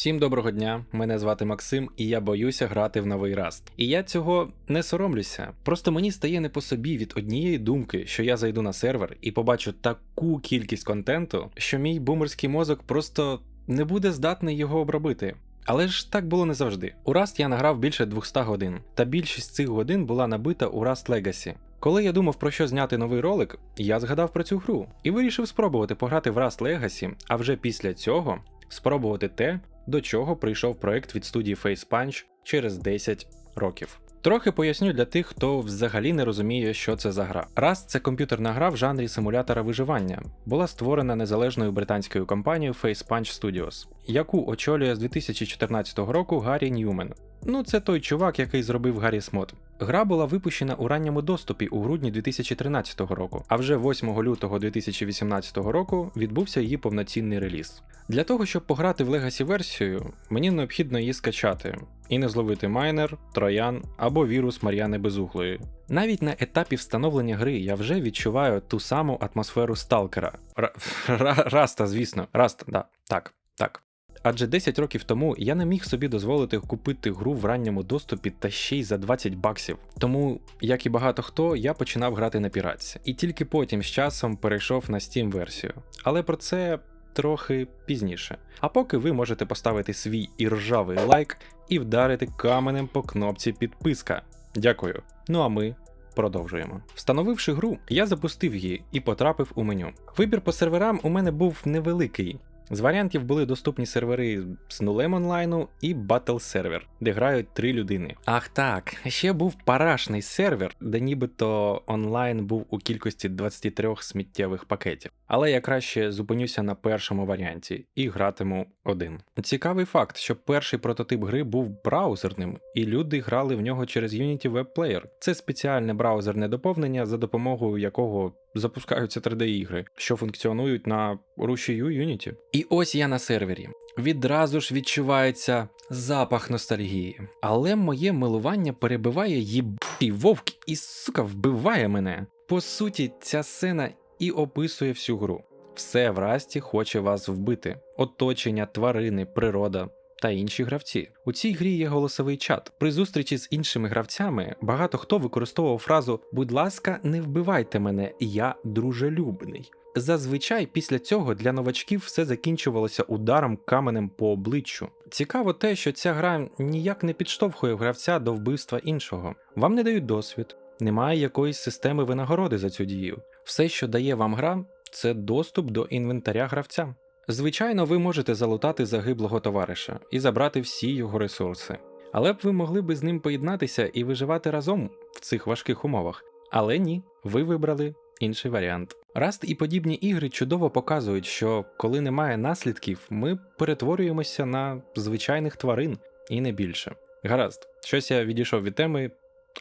Всім доброго дня, мене звати Максим, і я боюся грати в новий Rust. І я цього не соромлюся. Просто мені стає не по собі від однієї думки, що я зайду на сервер і побачу таку кількість контенту, що мій бумерський мозок просто не буде здатний його обробити. Але ж так було не завжди. У Rust я награв більше 200 годин, та більшість цих годин була набита у Rust Legacy. Коли я думав про що зняти новий ролик, я згадав про цю гру і вирішив спробувати пограти в Rust Legacy, а вже після цього спробувати те, до чого прийшов проект від студії Face Punch через 10 років. Трохи поясню для тих, хто взагалі не розуміє, що це за гра. Раз – це комп'ютерна гра в жанрі симулятора виживання, була створена незалежною британською компанією Face Punch Studios, яку очолює з 2014 року Гаррі Ньюмен. Ну, це той чувак, який зробив Гаррі Смот. Гра була випущена у ранньому доступі у грудні 2013 року, а вже 8 лютого 2018 року відбувся її повноцінний реліз. Для того, щоб пограти в Legacy версію, мені необхідно її скачати і не зловити майнер, троян або вірус Мар'яни Безуглої. Навіть на етапі встановлення гри я вже відчуваю ту саму атмосферу сталкера. Ра- ра- Раста, звісно, Раста, да, так, так. Адже 10 років тому я не міг собі дозволити купити гру в ранньому доступі та ще й за 20 баксів. Тому, як і багато хто, я починав грати на піратці, і тільки потім з часом перейшов на Steam версію. Але про це трохи пізніше. А поки ви можете поставити свій іржавий лайк і вдарити каменем по кнопці підписка. Дякую. Ну а ми Продовжуємо. Встановивши гру, я запустив її і потрапив у меню. Вибір по серверам у мене був невеликий. З варіантів були доступні сервери з нулем онлайну і батл сервер, де грають три людини. Ах так, ще був парашний сервер, де нібито онлайн був у кількості 23 сміттєвих пакетів. Але я краще зупинюся на першому варіанті і гратиму один. Цікавий факт, що перший прототип гри був браузерним, і люди грали в нього через Unity Web Player. Це спеціальне браузерне доповнення, за допомогою якого запускаються 3D-ігри, що функціонують на рушію Unity. І ось я на сервері. Відразу ж відчувається запах ностальгії. Але моє милування перебиває їбий вовк і сука вбиває мене. По суті, ця сцена і описує всю гру. Все в расті хоче вас вбити: оточення, тварини, природа. Та інші гравці. У цій грі є голосовий чат. При зустрічі з іншими гравцями багато хто використовував фразу Будь ласка, не вбивайте мене, я дружелюбний. Зазвичай після цього для новачків все закінчувалося ударом каменем по обличчю. Цікаво те, що ця гра ніяк не підштовхує гравця до вбивства іншого. Вам не дають досвід, немає якоїсь системи винагороди за цю дію. Все, що дає вам гра, це доступ до інвентаря гравця. Звичайно, ви можете залутати загиблого товариша і забрати всі його ресурси. Але б ви могли би з ним поєднатися і виживати разом в цих важких умовах. Але ні, ви вибрали інший варіант. Раст і подібні ігри чудово показують, що коли немає наслідків, ми перетворюємося на звичайних тварин і не більше. Гаразд, щось я відійшов від теми.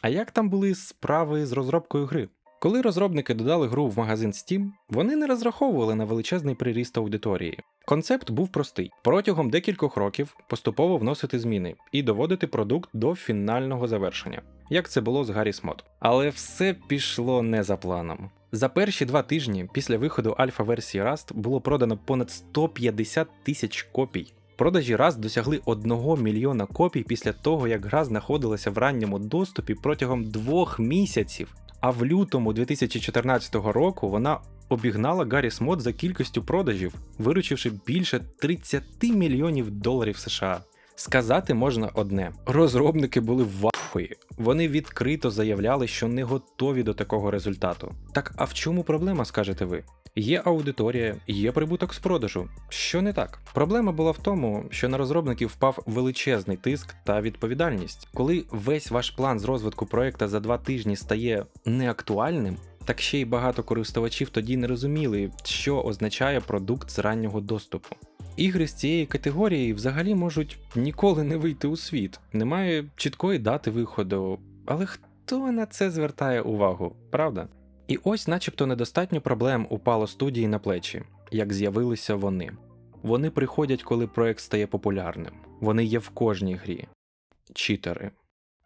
А як там були справи з розробкою гри? Коли розробники додали гру в магазин Steam, вони не розраховували на величезний приріст аудиторії. Концепт був простий: протягом декількох років поступово вносити зміни і доводити продукт до фінального завершення, як це було з Гаррі Смот. Але все пішло не за планом. За перші два тижні після виходу альфа-версії Rust було продано понад 150 тисяч копій. Продажі Rust досягли 1 мільйона копій після того, як гра знаходилася в ранньому доступі протягом двох місяців. А в лютому 2014 року вона обігнала Гаррі Смот за кількістю продажів, виручивши більше 30 мільйонів доларів США. Сказати можна одне: розробники були в вахої. Вони відкрито заявляли, що не готові до такого результату. Так а в чому проблема, скажете ви? Є аудиторія, є прибуток з продажу. Що не так? Проблема була в тому, що на розробників впав величезний тиск та відповідальність. Коли весь ваш план з розвитку проекта за два тижні стає неактуальним, так ще й багато користувачів тоді не розуміли, що означає продукт з раннього доступу. Ігри з цієї категорії взагалі можуть ніколи не вийти у світ, немає чіткої дати виходу, але хто на це звертає увагу, правда? І ось, начебто, недостатньо проблем упало студії на плечі, як з'явилися вони. Вони приходять, коли проект стає популярним. Вони є в кожній грі. Читери.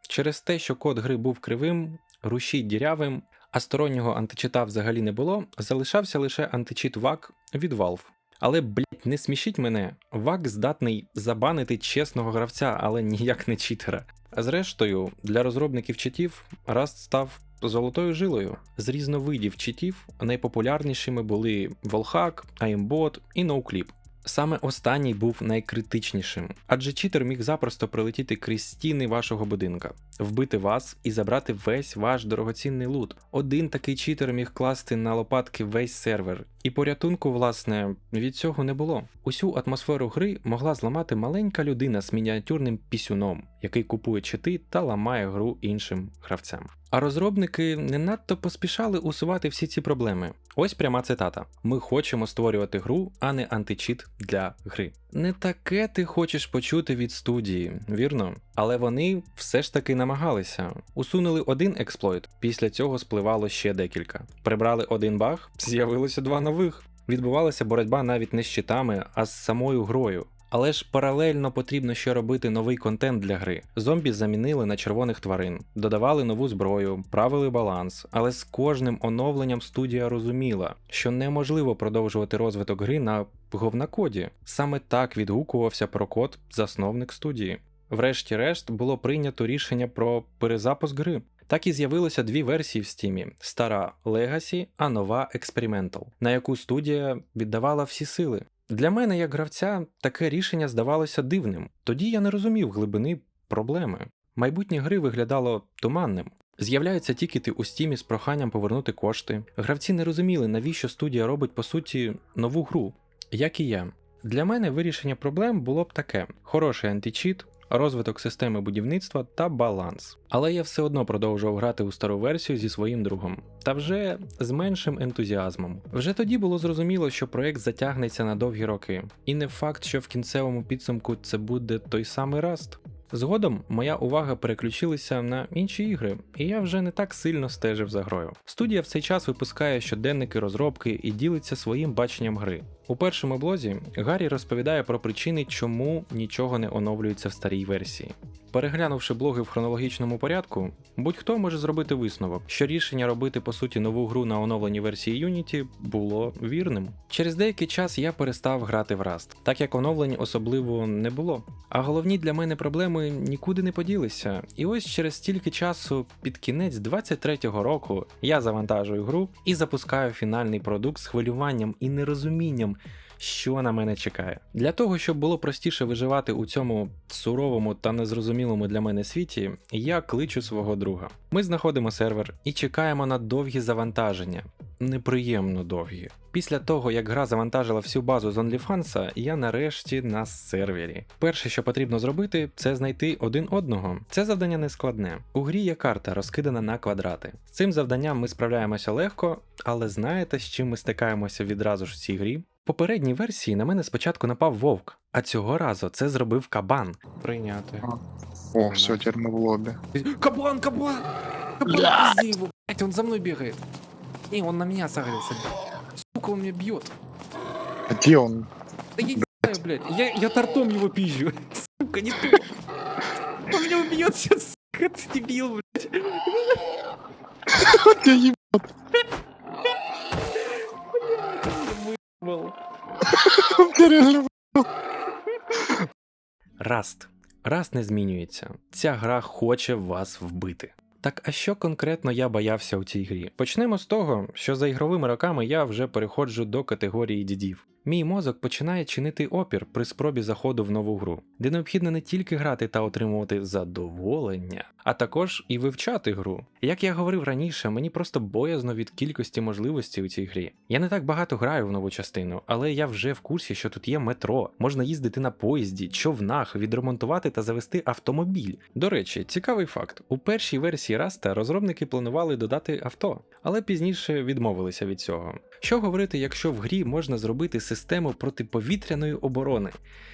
Через те, що код гри був кривим, рушій дірявим, а стороннього античита взагалі не було, залишався лише античит VAC від Valve. Але, блять, не смішіть мене, ВАК здатний забанити чесного гравця, але ніяк не читера. А зрештою, для розробників читів Rust став золотою жилою. З різновидів читів найпопулярнішими були Wallhack, Aimbot і NoClip. Саме останній був найкритичнішим, адже читер міг запросто прилетіти крізь стіни вашого будинка, вбити вас і забрати весь ваш дорогоцінний лут. Один такий читер міг класти на лопатки весь сервер, і порятунку, власне, від цього не було. Усю атмосферу гри могла зламати маленька людина з мініатюрним пісюном, який купує чити та ламає гру іншим гравцям. А розробники не надто поспішали усувати всі ці проблеми. Ось пряма цитата: Ми хочемо створювати гру, а не античіт для гри. Не таке ти хочеш почути від студії, вірно? Але вони все ж таки намагалися. Усунули один експлойт, після цього спливало ще декілька. Прибрали один баг, з'явилося два нових. Відбувалася боротьба навіть не з щитами, а з самою грою. Але ж паралельно потрібно ще робити новий контент для гри. Зомбі замінили на червоних тварин, додавали нову зброю, правили баланс, але з кожним оновленням студія розуміла, що неможливо продовжувати розвиток гри на говнокоді. Саме так відгукувався про код засновник студії. Врешті-решт було прийнято рішення про перезапуск гри. Так і з'явилося дві версії в стімі: стара Legacy, а нова Experimental, на яку студія віддавала всі сили. Для мене, як гравця, таке рішення здавалося дивним. Тоді я не розумів глибини проблеми. Майбутнє гри виглядало туманним. З'являються тікети у стімі з проханням повернути кошти. Гравці не розуміли, навіщо студія робить по суті нову гру, як і я. Для мене вирішення проблем було б таке: хороший античіт, розвиток системи будівництва та баланс. Але я все одно продовжував грати у стару версію зі своїм другом, та вже з меншим ентузіазмом. Вже тоді було зрозуміло, що проект затягнеться на довгі роки, і не факт, що в кінцевому підсумку це буде той самий раст. Згодом моя увага переключилася на інші ігри, і я вже не так сильно стежив за грою. Студія в цей час випускає щоденники розробки і ділиться своїм баченням гри. У першому блозі Гаррі розповідає про причини, чому нічого не оновлюється в старій версії. Переглянувши блоги в хронологічному порядку, будь-хто може зробити висновок, що рішення робити по суті нову гру на оновленій версії Unity було вірним. Через деякий час я перестав грати в Rust, так як оновлень особливо не було. А головні для мене проблеми нікуди не поділися. І ось через стільки часу, під кінець 23-го року, я завантажую гру і запускаю фінальний продукт з хвилюванням і нерозумінням що на мене чекає. Для того, щоб було простіше виживати у цьому суровому та незрозумілому для мене світі, я кличу свого друга. Ми знаходимо сервер і чекаємо на довгі завантаження. Неприємно довгі. Після того, як гра завантажила всю базу з OnlyFans, я нарешті на сервері. Перше, що потрібно зробити, це знайти один одного. Це завдання не складне. У грі є карта, розкидана на квадрати. З цим завданням ми справляємося легко, але знаєте, з чим ми стикаємося відразу ж в цій грі? Попередній версії на мене спочатку напав вовк, а цього разу це зробив кабан. Прийняти. О, все, теперь мы в лобби. Кабан, кабан! Кабан, пизди его, блядь, он за мной бегает. Не, он на меня сагрился. Сука, он меня бьет. А Где он? Да я не знаю, блядь. Я, я тортом его пизжу. Сука, не то. Он меня убьет сейчас, сука, ты дебил, блядь. Я еб- реально Раст. Раст не змінюється. Ця гра хоче вас вбити. Так а що конкретно я боявся у цій грі? Почнемо з того, що за ігровими роками я вже переходжу до категорії дідів. Мій мозок починає чинити опір при спробі заходу в нову гру, де необхідно не тільки грати та отримувати задоволення, а також і вивчати гру. Як я говорив раніше, мені просто боязно від кількості можливостей у цій грі. Я не так багато граю в нову частину, але я вже в курсі, що тут є метро, можна їздити на поїзді, човнах, відремонтувати та завести автомобіль. До речі, цікавий факт: у першій версії Раста розробники планували додати авто, але пізніше відмовилися від цього. Що говорити, якщо в грі можна зробити систему протиповітряної оборони?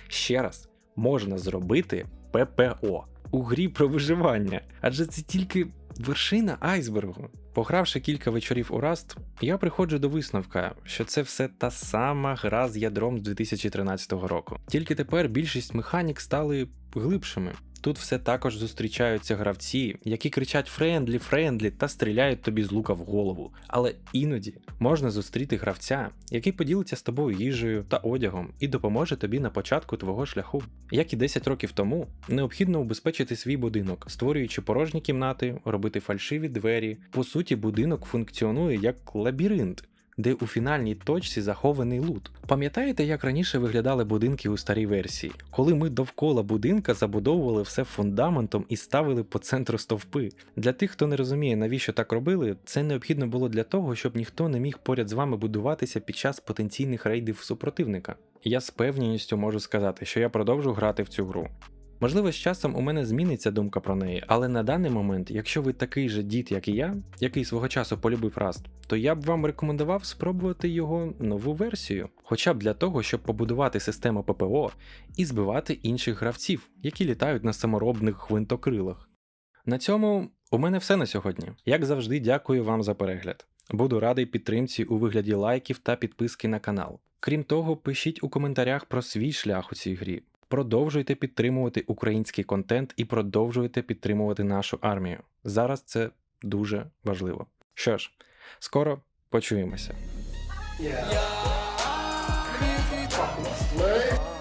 Ще раз, можна зробити ППО у грі про виживання, адже це тільки вершина айсбергу. Погравши кілька вечорів у Rust, я приходжу до висновка, що це все та сама гра з ядром з 2013 року. Тільки тепер більшість механік стали глибшими. Тут все також зустрічаються гравці, які кричать френдлі, френдлі та стріляють тобі з лука в голову. Але іноді можна зустріти гравця, який поділиться з тобою їжею та одягом і допоможе тобі на початку твого шляху. Як і 10 років тому, необхідно убезпечити свій будинок, створюючи порожні кімнати, робити фальшиві двері. По суті, будинок функціонує як лабіринт. Де у фінальній точці захований лут. Пам'ятаєте, як раніше виглядали будинки у старій версії, коли ми довкола будинка забудовували все фундаментом і ставили по центру стовпи? Для тих, хто не розуміє, навіщо так робили, це необхідно було для того, щоб ніхто не міг поряд з вами будуватися під час потенційних рейдів супротивника. Я з певністю можу сказати, що я продовжу грати в цю гру. Можливо, з часом у мене зміниться думка про неї, але на даний момент, якщо ви такий же дід, як і я, який свого часу полюбив Rust, то я б вам рекомендував спробувати його нову версію, хоча б для того, щоб побудувати систему ППО і збивати інших гравців, які літають на саморобних гвинтокрилах. На цьому у мене все на сьогодні. Як завжди, дякую вам за перегляд. Буду радий підтримці у вигляді лайків та підписки на канал. Крім того, пишіть у коментарях про свій шлях у цій грі. Продовжуйте підтримувати український контент і продовжуйте підтримувати нашу армію. Зараз це дуже важливо. Що ж, скоро почуємося. Yeah. Yeah.